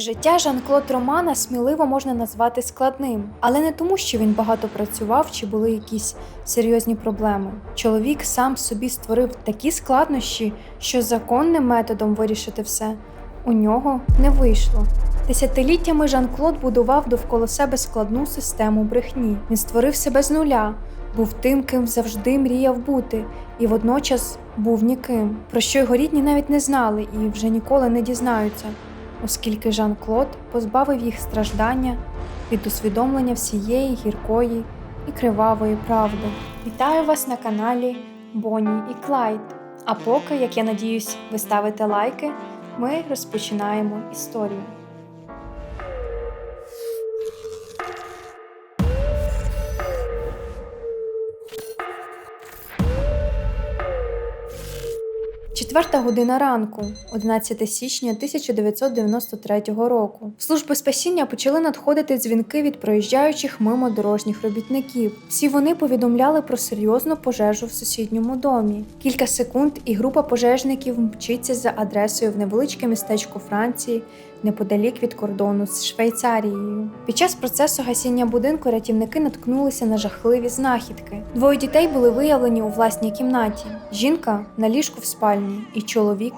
Життя Жан-Клод Романа сміливо можна назвати складним, але не тому, що він багато працював чи були якісь серйозні проблеми. Чоловік сам собі створив такі складнощі, що законним методом вирішити все у нього не вийшло. Десятиліттями Жан-Клод будував довкола себе складну систему брехні. Він створив себе з нуля, був тим, ким завжди мріяв бути, і водночас був ніким, про що його рідні навіть не знали і вже ніколи не дізнаються оскільки Жан-Клод позбавив їх страждання від усвідомлення всієї гіркої і кривавої правди. Вітаю вас на каналі Бонні і Клайд. А поки, як я надіюсь, ви ставите лайки, ми розпочинаємо історію. Четверта година ранку, 11 січня 1993 року. В служби спасіння почали надходити дзвінки від проїжджаючих мимо дорожніх робітників. Всі вони повідомляли про серйозну пожежу в сусідньому домі. Кілька секунд, і група пожежників мчиться за адресою в невеличке містечко Франції неподалік від кордону з Швейцарією. Під час процесу гасіння будинку рятівники наткнулися на жахливі знахідки. Двоє дітей були виявлені у власній кімнаті. Жінка на ліжку в спальні і чоловік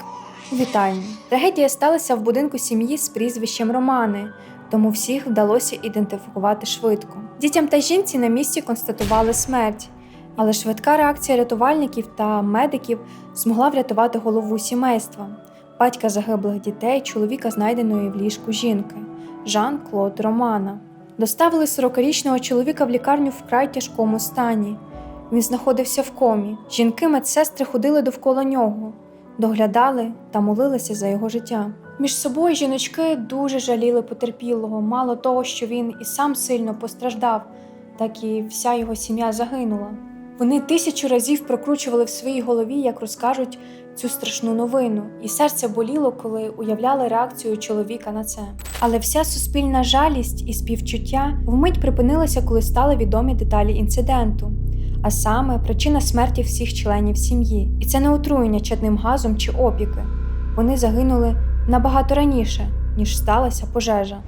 у вітальні. Трагедія сталася в будинку сім'ї з прізвищем Романи. Тому всіх вдалося ідентифікувати швидко. Дітям та жінці на місці констатували смерть, але швидка реакція рятувальників та медиків змогла врятувати голову сімейства батька загиблих дітей, чоловіка, знайденої в ліжку жінки Жан Клод Романа. Доставили 40-річного чоловіка в лікарню вкрай тяжкому стані. Він знаходився в комі. Жінки медсестри ходили довкола нього, доглядали та молилися за його життя. Між собою жіночки дуже жаліли потерпілого, мало того, що він і сам сильно постраждав, так і вся його сім'я загинула. Вони тисячу разів прокручували в своїй голові, як розкажуть цю страшну новину, і серце боліло, коли уявляли реакцію чоловіка на це. Але вся суспільна жалість і співчуття вмить припинилася, коли стали відомі деталі інциденту, а саме причина смерті всіх членів сім'ї. І це не отруєння чадним газом чи опіки. Вони загинули набагато раніше, ніж сталася пожежа.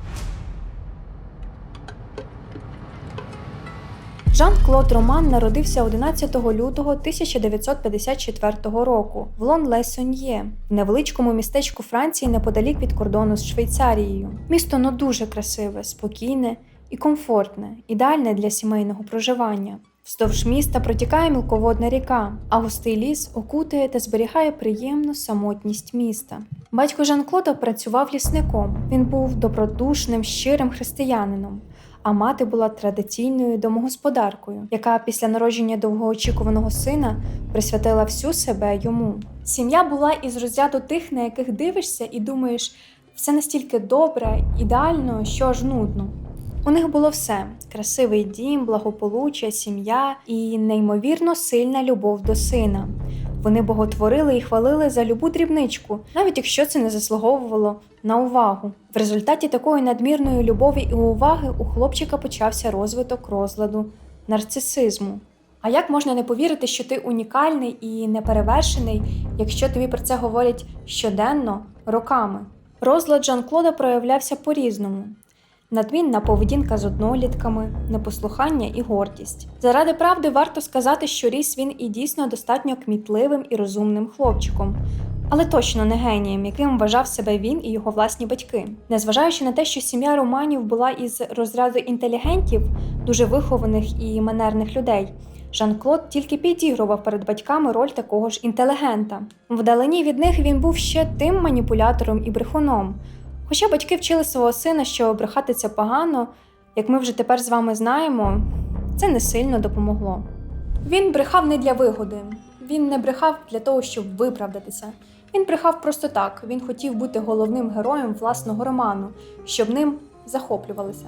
Жан-Клод Роман народився 11 лютого 1954 року в Лон-Ле-Соньє, в невеличкому містечку Франції неподалік від кордону з Швейцарією. Місто ну дуже красиве, спокійне і комфортне, ідеальне для сімейного проживання. Вздовж міста протікає мілководна ріка, а густий ліс окутує та зберігає приємну самотність міста. Батько Жан-Клода працював лісником. Він був добродушним, щирим християнином а мати була традиційною домогосподаркою, яка після народження довгоочікуваного сина присвятила всю себе йому. Сім'я була із розряду тих, на яких дивишся, і думаєш, все настільки добре, ідеально, що аж нудно. У них було все: красивий дім, благополуччя, сім'я і неймовірно сильна любов до сина. Вони боготворили і хвалили за любу дрібничку, навіть якщо це не заслуговувало на увагу. В результаті такої надмірної любові і уваги у хлопчика почався розвиток розладу нарцисизму. А як можна не повірити, що ти унікальний і неперевершений, якщо тобі про це говорять щоденно, роками? Розлад Жан-Клода проявлявся по-різному надмінна поведінка з однолітками, непослухання і гордість. Заради правди варто сказати, що ріс він і дійсно достатньо кмітливим і розумним хлопчиком. Але точно не генієм, яким вважав себе він і його власні батьки. Незважаючи на те, що сім'я Романів була із розряду інтелігентів, дуже вихованих і манерних людей, Жан-Клод тільки підігрував перед батьками роль такого ж інтелігента. Вдалині від них він був ще тим маніпулятором і брехуном, Хоча батьки вчили свого сина, що брехати це погано, як ми вже тепер з вами знаємо, це не сильно допомогло. Він брехав не для вигоди, він не брехав для того, щоб виправдатися. Він брехав просто так, він хотів бути головним героєм власного роману, щоб ним захоплювалися.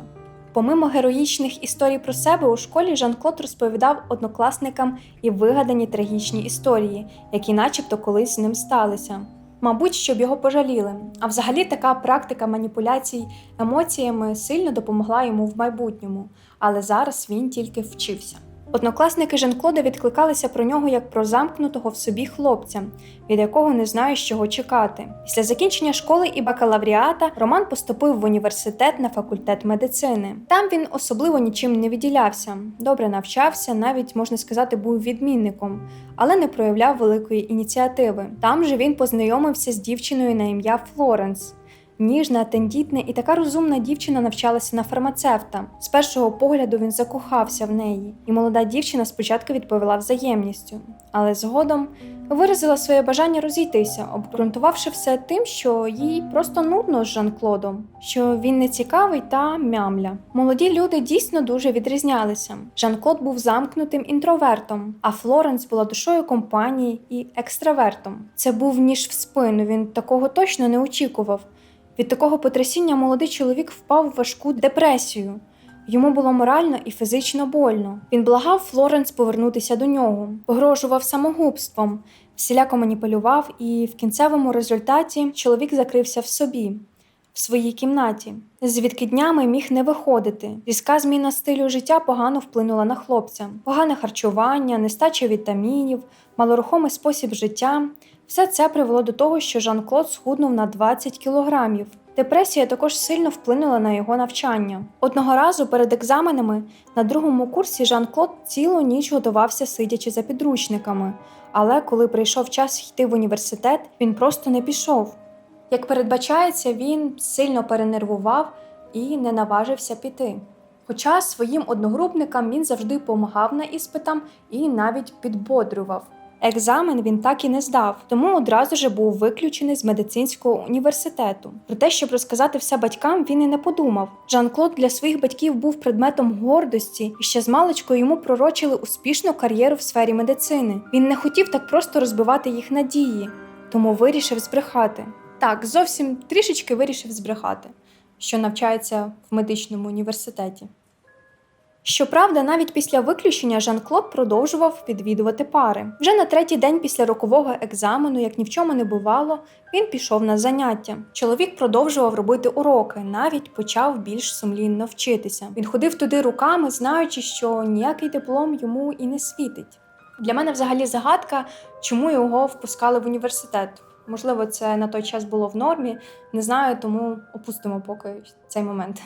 Помимо героїчних історій про себе, у школі Жан-Клод розповідав однокласникам і вигадані трагічні історії, які начебто колись з ним сталися мабуть, щоб його пожаліли. А взагалі така практика маніпуляцій емоціями сильно допомогла йому в майбутньому, але зараз він тільки вчився. Однокласники Жан-Клода відкликалися про нього як про замкнутого в собі хлопця, від якого не знаєш, чого чекати. Після закінчення школи і бакалавріата Роман поступив в університет на факультет медицини. Там він особливо нічим не відділявся, добре навчався, навіть можна сказати, був відмінником, але не проявляв великої ініціативи. Там же він познайомився з дівчиною на ім'я Флоренс. Ніжна, тендітна і така розумна дівчина навчалася на фармацевта. З першого погляду він закохався в неї, і молода дівчина спочатку відповіла взаємністю, але згодом виразила своє бажання розійтися, обґрунтувавши все тим, що їй просто нудно з Жан-Клодом, що він не цікавий та мямля. Молоді люди дійсно дуже відрізнялися. Жан-Клод був замкнутим інтровертом, а Флоренс була душою компанії і екстравертом. Це був ніж в спину. Він такого точно не очікував. Від такого потрясіння молодий чоловік впав в важку депресію. Йому було морально і фізично больно. Він благав Флоренс повернутися до нього, погрожував самогубством, всіляко маніпулював, і в кінцевому результаті чоловік закрився в собі, в своїй кімнаті. Звідки днями міг не виходити. Різка зміна стилю життя погано вплинула на хлопця. Погане харчування, нестача вітамінів, малорухомий спосіб життя. Все це привело до того, що Жан-Клод схуднув на 20 кілограмів. Депресія також сильно вплинула на його навчання. Одного разу перед екзаменами на другому курсі Жан-Клод цілу ніч готувався, сидячи за підручниками. Але коли прийшов час йти в університет, він просто не пішов. Як передбачається, він сильно перенервував і не наважився піти. Хоча своїм одногрупникам він завжди помагав на іспитам і навіть підбодрював. Екзамен він так і не здав, тому одразу же був виключений з медицинського університету. Про те, щоб розказати все батькам, він і не подумав. Жан-Клод для своїх батьків був предметом гордості, і ще з маличкою йому пророчили успішну кар'єру в сфері медицини. Він не хотів так просто розбивати їх надії, тому вирішив збрехати. Так, зовсім трішечки вирішив збрехати, що навчається в медичному університеті. Щоправда, навіть після виключення Жан-Клод продовжував відвідувати пари. Вже на третій день після рокового екзамену, як ні в чому не бувало, він пішов на заняття. Чоловік продовжував робити уроки, навіть почав більш сумлінно вчитися. Він ходив туди руками, знаючи, що ніякий диплом йому і не світить. Для мене взагалі загадка, чому його впускали в університет. Можливо, це на той час було в нормі, не знаю, тому опустимо поки цей момент.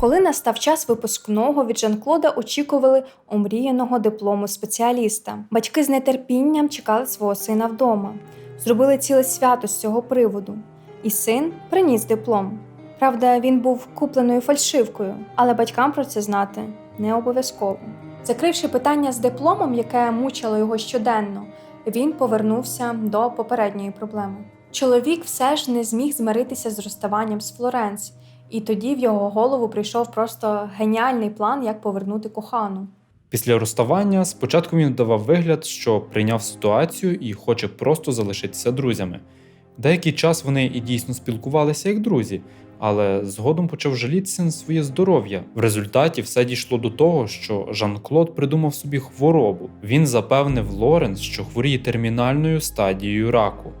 Коли настав час випускного, від Жан-Клода очікували омріяного диплому спеціаліста. Батьки з нетерпінням чекали свого сина вдома, зробили ціле свято з цього приводу. І син приніс диплом. Правда, він був купленою фальшивкою, але батькам про це знати не обов'язково. Закривши питання з дипломом, яке мучило його щоденно, він повернувся до попередньої проблеми. Чоловік все ж не зміг змиритися з розставанням з Флоренс, і тоді в його голову прийшов просто геніальний план, як повернути кохану. Після розставання спочатку він давав вигляд, що прийняв ситуацію і хоче просто залишитися друзями. Деякий час вони і дійсно спілкувалися як друзі, але згодом почав жалітися на своє здоров'я. В результаті все дійшло до того, що Жан-Клод придумав собі хворобу. Він запевнив Лоренс, що хворіє термінальною стадією раку.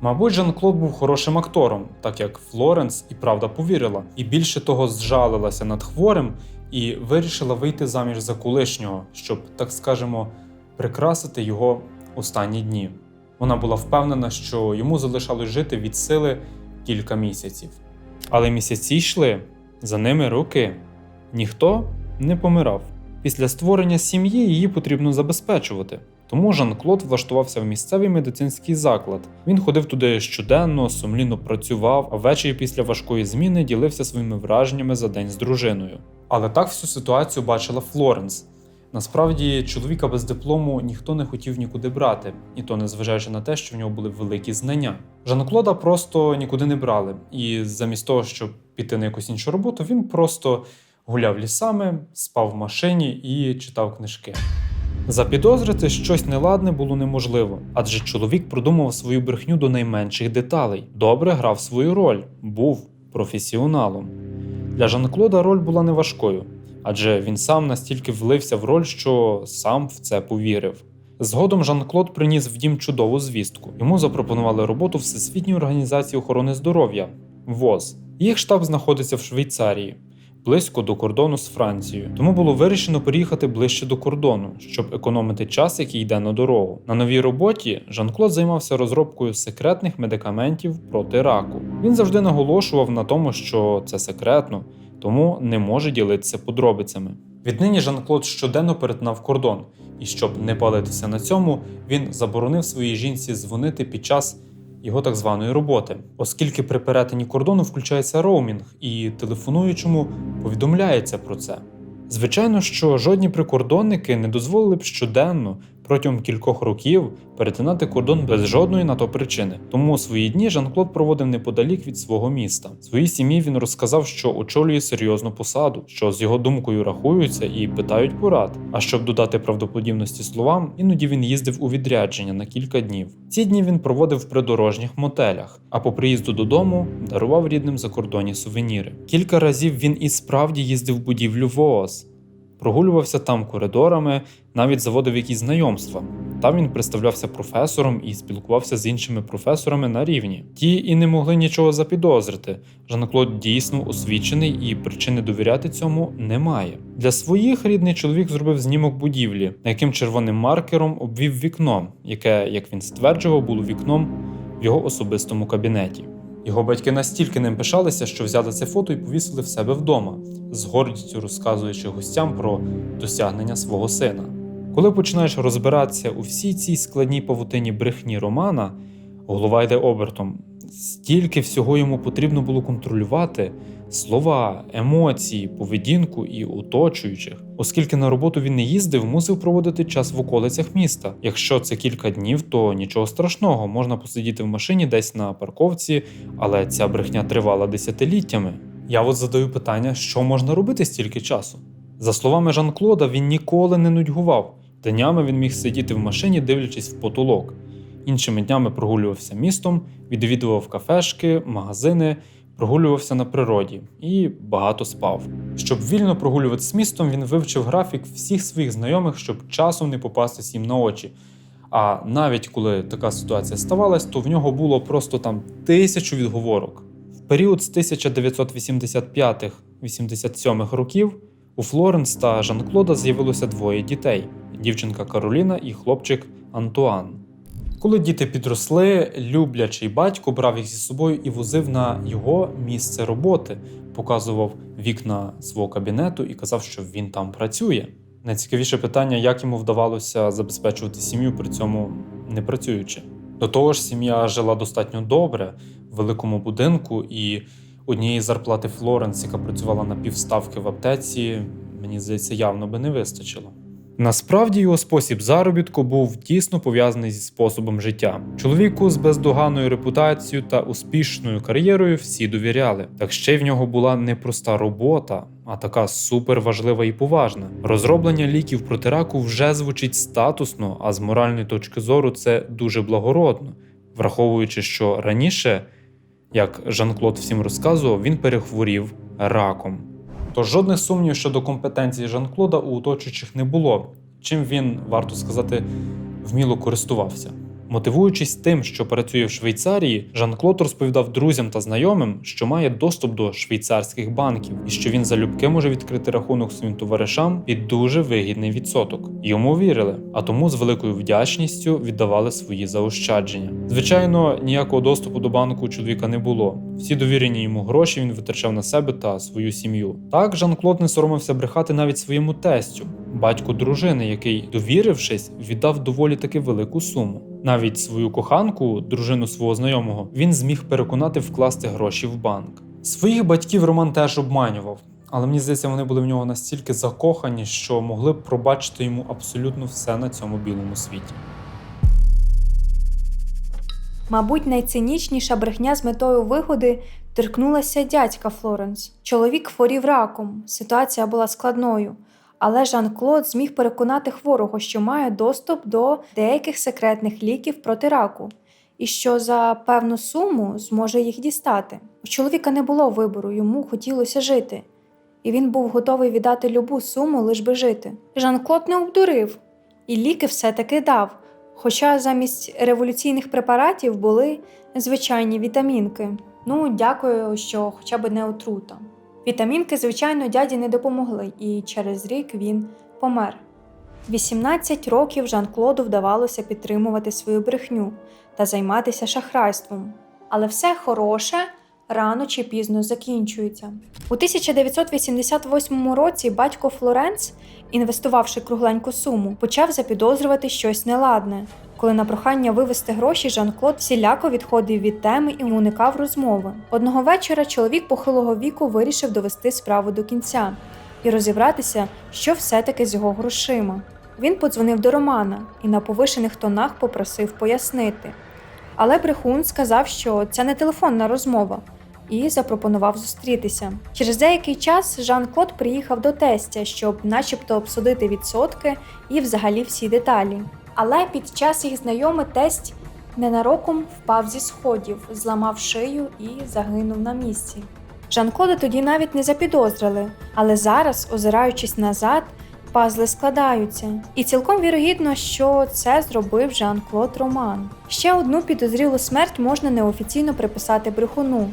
Мабуть, Жан-Клод був хорошим актором, так як Флоренс і правда повірила, і більше того зжалилася над хворим і вирішила вийти заміж за колишнього, щоб, так скажемо, прикрасити його останні дні. Вона була впевнена, що йому залишалось жити від сили кілька місяців. Але місяці йшли, за ними роки. Ніхто не помирав. Після створення сім'ї її потрібно забезпечувати. Тому Жан-Клод влаштувався в місцевий медицинський заклад. Він ходив туди щоденно, сумлінно працював, а ввечері після важкої зміни ділився своїми враженнями за день з дружиною. Але так всю ситуацію бачила Флоренс. Насправді, чоловіка без диплому ніхто не хотів нікуди брати, і то незважаючи на те, що в нього були великі знання. Жан-Клода просто нікуди не брали, і замість того, щоб піти на якусь іншу роботу, він просто гуляв лісами, спав в машині і читав книжки. Запідозрити щось неладне було неможливо, адже чоловік продумав свою брехню до найменших деталей, добре грав свою роль, був професіоналом. Для Жан-Клода роль була неважкою, адже він сам настільки влився в роль, що сам в це повірив. Згодом Жан-Клод приніс в дім чудову звістку. Йому запропонували роботу Всесвітньої організації охорони здоров'я ВОЗ. Їх штаб знаходиться в Швейцарії. Близько до кордону з Францією. Тому було вирішено переїхати ближче до кордону, щоб економити час, який йде на дорогу. На новій роботі Жан-Клод займався розробкою секретних медикаментів проти раку. Він завжди наголошував на тому, що це секретно, тому не може ділитися подробицями. Віднині Жан-Клод щоденно перетинав кордон, і щоб не палитися на цьому, він заборонив своїй жінці дзвонити під час його так званої роботи, оскільки при перетині кордону включається роумінг, і телефонуючому повідомляється про це. Звичайно, що жодні прикордонники не дозволили б щоденно протягом кількох років перетинати кордон без жодної на то причини. Тому свої дні Жан-Клод проводив неподалік від свого міста. Своїй сім'ї він розказав, що очолює серйозну посаду, що з його думкою рахуються і питають порад. А щоб додати правдоподібності словам, іноді він їздив у відрядження на кілька днів. Ці дні він проводив в придорожніх мотелях, а по приїзду додому дарував рідним закордонні сувеніри. Кілька разів він і справді їздив в будівлю ВООЗ. Прогулювався там коридорами, навіть заводив якісь знайомства. Там він представлявся професором і спілкувався з іншими професорами на рівні. Ті і не могли нічого запідозрити. Жан-Клод дійсно освічений і причини довіряти цьому немає. Для своїх рідний чоловік зробив знімок будівлі, на яким червоним маркером обвів вікно, яке, як він стверджував, було вікном в його особистому кабінеті. Його батьки настільки ним пишалися, що взяли це фото і повісили в себе вдома, з гордістю розказуючи гостям про досягнення свого сина. Коли починаєш розбиратися у всій цій складній павутині брехні Романа, голова йде обертом. Стільки всього йому потрібно було контролювати слова, емоції, поведінку і оточуючих. Оскільки на роботу він не їздив, мусив проводити час в околицях міста. Якщо це кілька днів, то нічого страшного, можна посидіти в машині десь на парковці, але ця брехня тривала десятиліттями. Я от задаю питання, що можна робити стільки часу? За словами Жан-Клода, він ніколи не нудьгував. Днями він міг сидіти в машині, дивлячись в потолок. Іншими днями прогулювався містом, відвідував кафешки, магазини, прогулювався на природі і багато спав. Щоб вільно прогулюватися містом, він вивчив графік всіх своїх знайомих, щоб часом не попастись їм на очі. А навіть коли така ситуація ставалась, то в нього було просто там тисячу відговорок. В період з 1985-87 років у Флоренс та Жан-Клода з'явилося двоє дітей: дівчинка Кароліна і хлопчик Антуан. Коли діти підросли, люблячий батько брав їх зі собою і возив на його місце роботи, показував вікна свого кабінету і казав, що він там працює. Найцікавіше питання, як йому вдавалося забезпечувати сім'ю при цьому не працюючи. До того ж, сім'я жила достатньо добре в великому будинку, і однієї зарплати Флоренс, яка працювала на півставки в аптеці, мені здається, явно би не вистачило. Насправді його спосіб заробітку був тісно пов'язаний зі способом життя. Чоловіку з бездоганною репутацією та успішною кар'єрою всі довіряли. Так ще й в нього була не проста робота, а така суперважлива і поважна. Розроблення ліків проти раку вже звучить статусно, а з моральної точки зору це дуже благородно, враховуючи, що раніше, як Жан-Клод всім розказував, він перехворів раком. Тож жодних сумнів щодо компетенції Жан-Клода у оточуючих не було, чим він, варто сказати, вміло користувався. Мотивуючись тим, що працює в Швейцарії, Жан-Клод розповідав друзям та знайомим, що має доступ до швейцарських банків і що він залюбки може відкрити рахунок своїм товаришам під дуже вигідний відсоток. Йому вірили, а тому з великою вдячністю віддавали свої заощадження. Звичайно, ніякого доступу до банку у чоловіка не було. Всі довірені йому гроші він витрачав на себе та свою сім'ю. Так Жан-Клод не соромився брехати навіть своєму тестю, батьку дружини, який, довірившись, віддав доволі таки велику суму. Навіть свою коханку, дружину свого знайомого, він зміг переконати вкласти гроші в банк. Своїх батьків Роман теж обманював, але мені здається, вони були в нього настільки закохані, що могли б пробачити йому абсолютно все на цьому білому світі. Мабуть, найцинічніша брехня з метою вигоди торкнулася дядька Флоренс. Чоловік хворів раком, ситуація була складною, але Жан-Клод зміг переконати хворого, що має доступ до деяких секретних ліків проти раку, і що за певну суму зможе їх дістати. У чоловіка не було вибору, йому хотілося жити, і він був готовий віддати любу суму, лиш би жити. Жан-Клод не обдурив, і ліки все-таки дав. Хоча замість революційних препаратів були звичайні вітамінки. Ну, дякую, що хоча б не отрута. Вітамінки, звичайно, дяді не допомогли, і через рік він помер. 18 років Жан-Клоду вдавалося підтримувати свою брехню та займатися шахрайством. Але все хороше рано чи пізно закінчується. У 1988 році батько Флоренц, інвестувавши кругленьку суму, почав запідозрювати щось неладне. Коли на прохання вивести гроші, Жан-Клод всіляко відходив від теми і уникав розмови. Одного вечора чоловік похилого віку вирішив довести справу до кінця і розібратися, що все-таки з його грошима. Він подзвонив до Романа і на повишених тонах попросив пояснити. Але брехун сказав, що це не телефонна розмова, і запропонував зустрітися. Через деякий час Жан-Клод приїхав до тестя, щоб, начебто, обсудити відсотки і взагалі всі деталі. Але під час їх знайоми тесть ненароком впав зі сходів, зламав шию і загинув на місці. Жан-Клода тоді навіть не запідозрили, але зараз, озираючись назад, пазли складаються. І цілком вірогідно, що це зробив Жан-Клод Роман. Ще одну підозрілу смерть можна неофіційно приписати брехуну.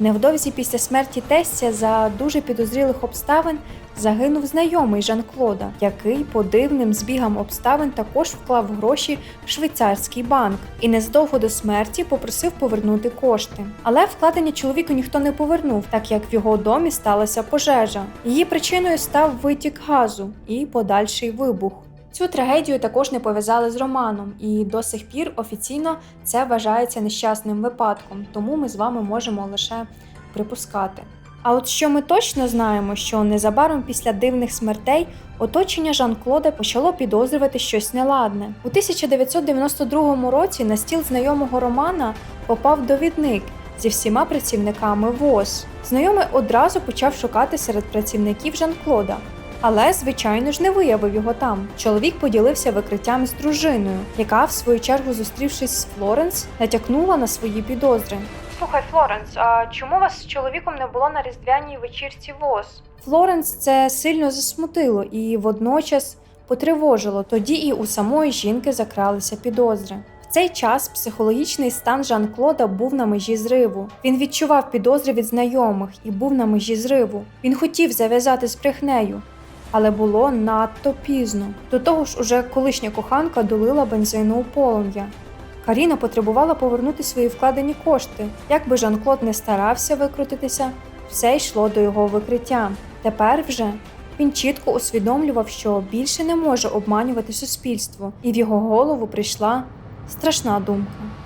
Невдовзі після смерті тестя за дуже підозрілих обставин загинув знайомий Жан-Клода, який по дивним збігам обставин також вклав гроші в швейцарський банк і незадовго до смерті попросив повернути кошти. Але вкладення чоловіку ніхто не повернув, так як в його домі сталася пожежа. Її причиною став витік газу і подальший вибух. Цю трагедію також не пов'язали з Романом, і до сих пір офіційно це вважається нещасним випадком, тому ми з вами можемо лише припускати. А от що ми точно знаємо, що незабаром після дивних смертей оточення Жан-Клода почало підозрювати щось неладне. У 1992 році на стіл знайомого Романа попав довідник зі всіма працівниками ВОЗ. Знайомий одразу почав шукати серед працівників Жан-Клода. Але, звичайно ж, не виявив його там. Чоловік поділився викриттям з дружиною, яка, в свою чергу, зустрівшись з Флоренс, натякнула на свої підозри. Слухай, Флоренс, а чому вас з чоловіком не було на різдвяній вечірці ВОЗ? Флоренс це сильно засмутило і водночас потривожило. Тоді і у самої жінки закралися підозри. В цей час психологічний стан Жан-Клода був на межі зриву. Він відчував підозри від знайомих і був на межі зриву. Він хотів зав'язати з брехнею, але було надто пізно. До того ж, уже колишня коханка долила бензину у полум'я. Каріна потребувала повернути свої вкладені кошти. Як би Жан-Клод не старався викрутитися, все йшло до його викриття. Тепер вже він чітко усвідомлював, що більше не може обманювати суспільство, і в його голову прийшла страшна думка.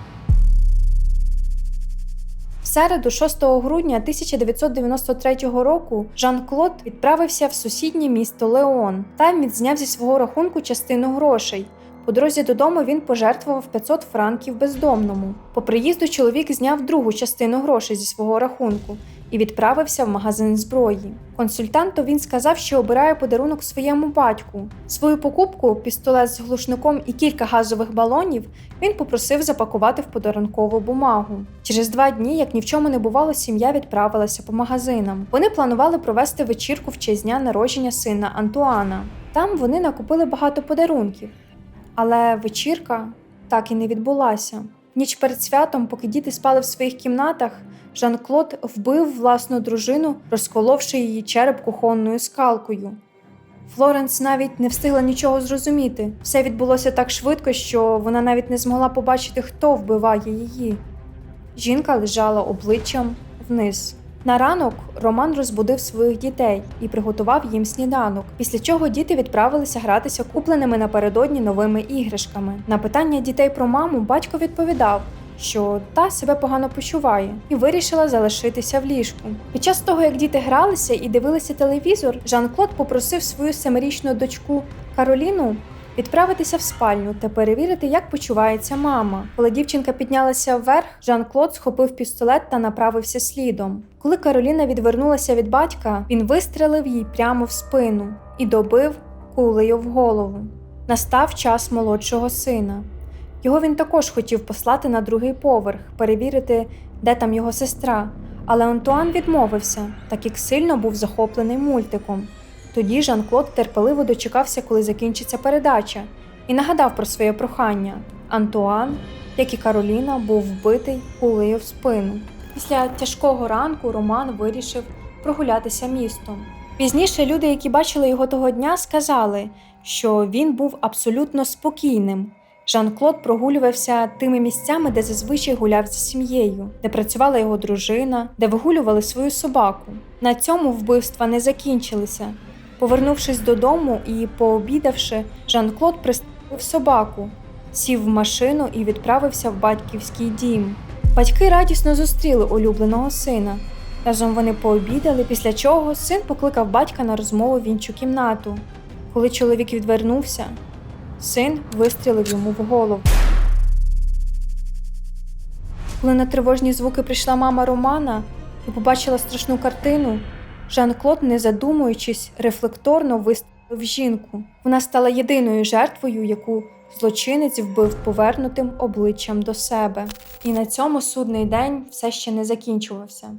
Середу, 6 грудня 1993 року, Жан-Клод відправився в сусіднє місто Леон. Там він зняв зі свого рахунку частину грошей. По дорозі додому він пожертвував 500 франків бездомному. По приїзду чоловік зняв другу частину грошей зі свого рахунку і відправився в магазин зброї. Консультанту він сказав, що обирає подарунок своєму батьку. Свою покупку, пістолет з глушником і кілька газових балонів, він попросив запакувати в подарункову бумагу. Через два дні, як ні в чому не бувало, сім'я відправилася по магазинам. Вони планували провести вечірку в честь дня народження сина Антуана. Там вони накупили багато подарунків. Але вечірка так і не відбулася. Ніч перед святом, поки діти спали в своїх кімнатах, Жан-Клод вбив власну дружину, розколовши її череп кухонною скалкою. Флоренс навіть не встигла нічого зрозуміти. Все відбулося так швидко, що вона навіть не змогла побачити, хто вбиває її. Жінка лежала обличчям вниз. На ранок Роман розбудив своїх дітей і приготував їм сніданок, після чого діти відправилися гратися купленими напередодні новими іграшками. На питання дітей про маму батько відповідав, що та себе погано почуває, і вирішила залишитися в ліжку. Під час того, як діти гралися і дивилися телевізор, Жан-Клод попросив свою семирічну дочку Кароліну відправитися в спальню та перевірити, як почувається мама. Коли дівчинка піднялася вверх, Жан-Клод схопив пістолет та направився слідом. Коли Кароліна відвернулася від батька, він вистрелив їй прямо в спину і добив кулею в голову. Настав час молодшого сина. Його він також хотів послати на другий поверх, перевірити, де там його сестра. Але Антуан відмовився, так як сильно був захоплений мультиком. Тоді Жан-Клод терпеливо дочекався, коли закінчиться передача, і нагадав про своє прохання. Антуан, як і Кароліна, був вбитий кулею в спину. Після тяжкого ранку Роман вирішив прогулятися містом. Пізніше люди, які бачили його того дня, сказали, що він був абсолютно спокійним. Жан-Клод прогулювався тими місцями, де зазвичай гуляв зі сім'єю, де працювала його дружина, де вигулювали свою собаку. На цьому вбивства не закінчилися. Повернувшись додому і пообідавши, Жан-Клод приступив собаку, сів в машину і відправився в батьківський дім. Батьки радісно зустріли улюбленого сина. Разом вони пообідали, після чого син покликав батька на розмову в іншу кімнату. Коли чоловік відвернувся, син вистрілив йому в голову. Коли на тривожні звуки прийшла мама Романа і побачила страшну картину, Жан-Клод, не задумуючись, рефлекторно вистрілив жінку. Вона стала єдиною жертвою, яку злочинець вбив повернутим обличчям до себе. І на цьому судний день все ще не закінчувався.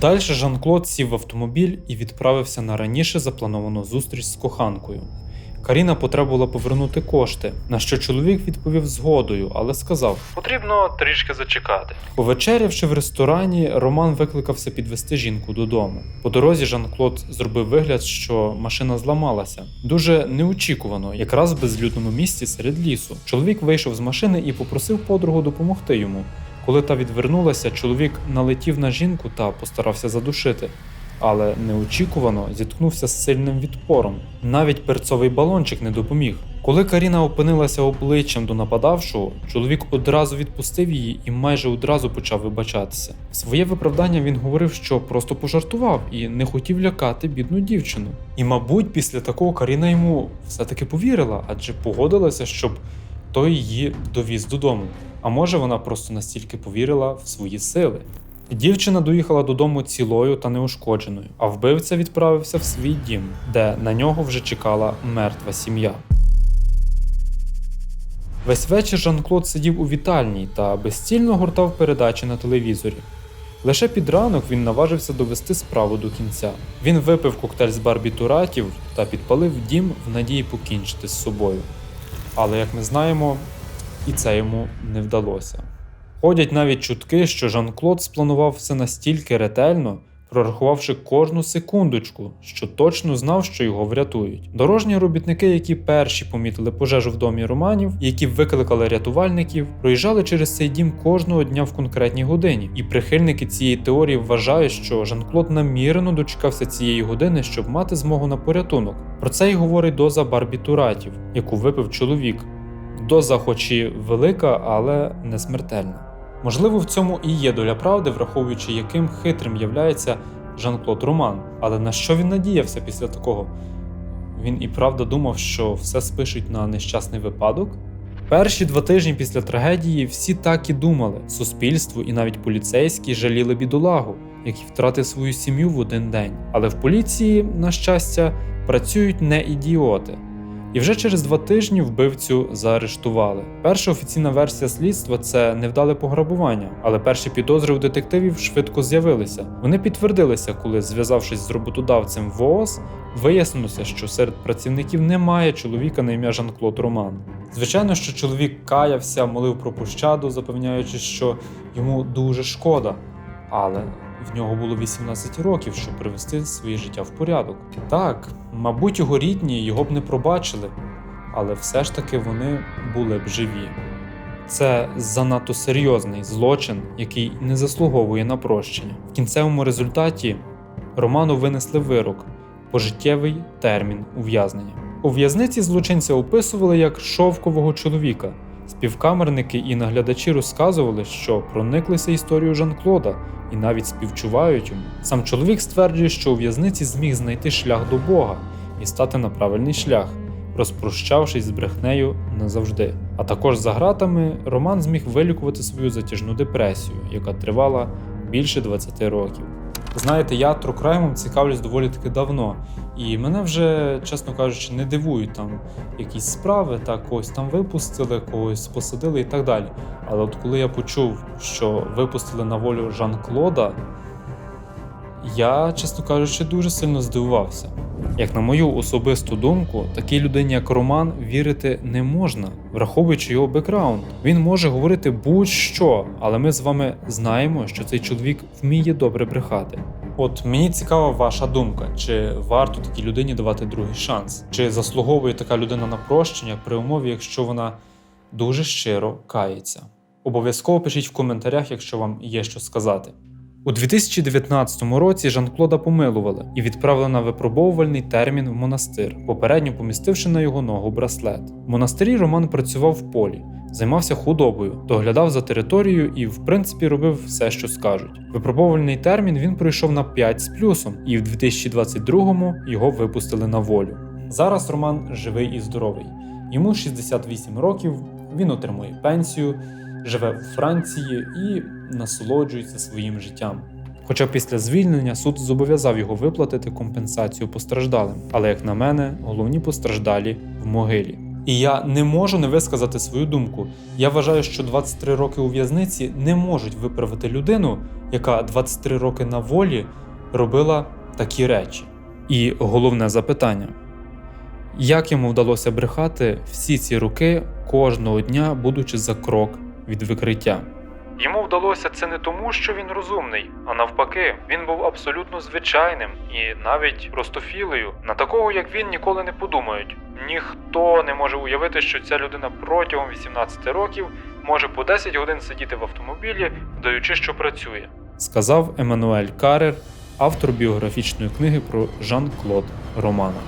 Далі Жан-Клод сів в автомобіль і відправився на раніше заплановану зустріч з коханкою. Каріна потребувала повернути кошти, на що чоловік відповів згодою, але сказав: Потрібно трішки зачекати. Повечерявши в ресторані, Роман викликався підвести жінку додому. По дорозі Жан-Клод зробив вигляд, що машина зламалася. Дуже неочікувано, якраз в безлюдному місці серед лісу. Чоловік вийшов з машини і попросив подругу допомогти йому. Коли та відвернулася, чоловік налетів на жінку та постарався задушити, але неочікувано зіткнувся з сильним відпором. Навіть перцовий балончик не допоміг. Коли Каріна опинилася обличчям до нападавшого, чоловік одразу відпустив її і майже одразу почав вибачатися. Своє виправдання він говорив, що просто пожартував і не хотів лякати бідну дівчину. І, мабуть, після такого Каріна йому все-таки повірила, адже погодилася, щоб той її довіз додому. А може, вона просто настільки повірила в свої сили. Дівчина доїхала додому цілою та неушкодженою, а вбивця відправився в свій дім, де на нього вже чекала мертва сім'я. Весь вечір Жан-Клод сидів у вітальні та безцільно гортав передачі на телевізорі. Лише під ранок він наважився довести справу до кінця. Він випив коктейль з барбітуратів та підпалив дім в надії покінчити з собою. Але, як ми знаємо, і це йому не вдалося. Ходять навіть чутки, що Жан-Клод спланував все настільки ретельно, прорахувавши кожну секундочку, що точно знав, що його врятують. Дорожні робітники, які перші помітили пожежу в домі Романів, які викликали рятувальників, проїжджали через цей дім кожного дня в конкретній годині. І прихильники цієї теорії вважають, що Жан-Клод намірено дочекався цієї години, щоб мати змогу на порятунок. Про це й говорить доза барбітуратів, яку випив чоловік. Доза, хоч і велика, але не смертельна. Можливо, в цьому і є доля правди, враховуючи, яким хитрим являється Жан-Клод Роман. Але на що він надіявся після такого? Він і правда думав, що все спишуть на нещасний випадок? Перші два тижні після трагедії всі так і думали. Суспільство і навіть поліцейські жаліли бідолагу, який втратив свою сім'ю в один день. Але в поліції, на щастя, працюють не ідіоти. І вже через два тижні вбивцю заарештували. Перша офіційна версія слідства це невдале пограбування, але перші підозри у детективів швидко з'явилися. Вони підтвердилися, коли, зв'язавшись з роботодавцем ВООЗ, вияснилося, що серед працівників немає чоловіка на ім'я Жан-Клод Роман. Звичайно, що чоловік каявся, молив про пощаду, запевняючи, що йому дуже шкода, але в нього було 18 років, щоб привести своє життя в порядок. Так, мабуть, його рідні його б не пробачили, але все ж таки вони були б живі. Це занадто серйозний злочин, який не заслуговує на прощення. В кінцевому результаті Роману винесли вирок пожиттєвий термін ув'язнення. У в'язниці злочинця описували як шовкового чоловіка. Співкамерники і наглядачі розказували, що прониклися історією Жан-Клода і навіть співчувають йому. Сам чоловік стверджує, що у в'язниці зміг знайти шлях до Бога і стати на правильний шлях, розпрощавшись з брехнею назавжди. А також за ґратами Роман зміг вилікувати свою затяжну депресію, яка тривала більше 20 років. Знаєте, я трукраймом цікавлюсь доволі таки давно, і мене вже, чесно кажучи, не дивують там якісь справи, так когось там випустили, когось посадили і так далі. Але от коли я почув, що випустили на волю Жан-Клода, я, чесно кажучи, дуже сильно здивувався. Як на мою особисту думку, такій людині, як Роман, вірити не можна, враховуючи його бекграунд. Він може говорити будь-що, але ми з вами знаємо, що цей чоловік вміє добре брехати. От мені цікава ваша думка, чи варто такій людині давати другий шанс? Чи заслуговує така людина на прощення при умові, якщо вона дуже щиро кається? Обов'язково пишіть в коментарях, якщо вам є що сказати. У 2019 році Жан-Клода помилували і відправили на випробовувальний термін в монастир, попередньо помістивши на його ногу браслет. В монастирі Роман працював в полі, займався худобою, доглядав за територією і, в принципі, робив все, що скажуть. Випробовувальний термін він пройшов на 5 з плюсом, і в 2022-му його випустили на волю. Зараз Роман живий і здоровий. Йому 68 років, він отримує пенсію, живе у Франції і насолоджується своїм життям. Хоча після звільнення суд зобов'язав його виплатити компенсацію постраждалим, але, як на мене, головні постраждалі в могилі. І я не можу не висказати свою думку. Я вважаю, що 23 роки у в'язниці не можуть виправити людину, яка 23 роки на волі робила такі речі. І головне запитання: як йому вдалося брехати всі ці роки кожного дня, будучи за крок від викриття? Йому вдалося це не тому, що він розумний, а навпаки, він був абсолютно звичайним і навіть простофілею. На такого, як він, ніколи не подумають. Ніхто не може уявити, що ця людина протягом 18 років може по 10 годин сидіти в автомобілі, вдаючи, що працює, сказав Еммануель Карер, автор біографічної книги про Жан-Клод Романа.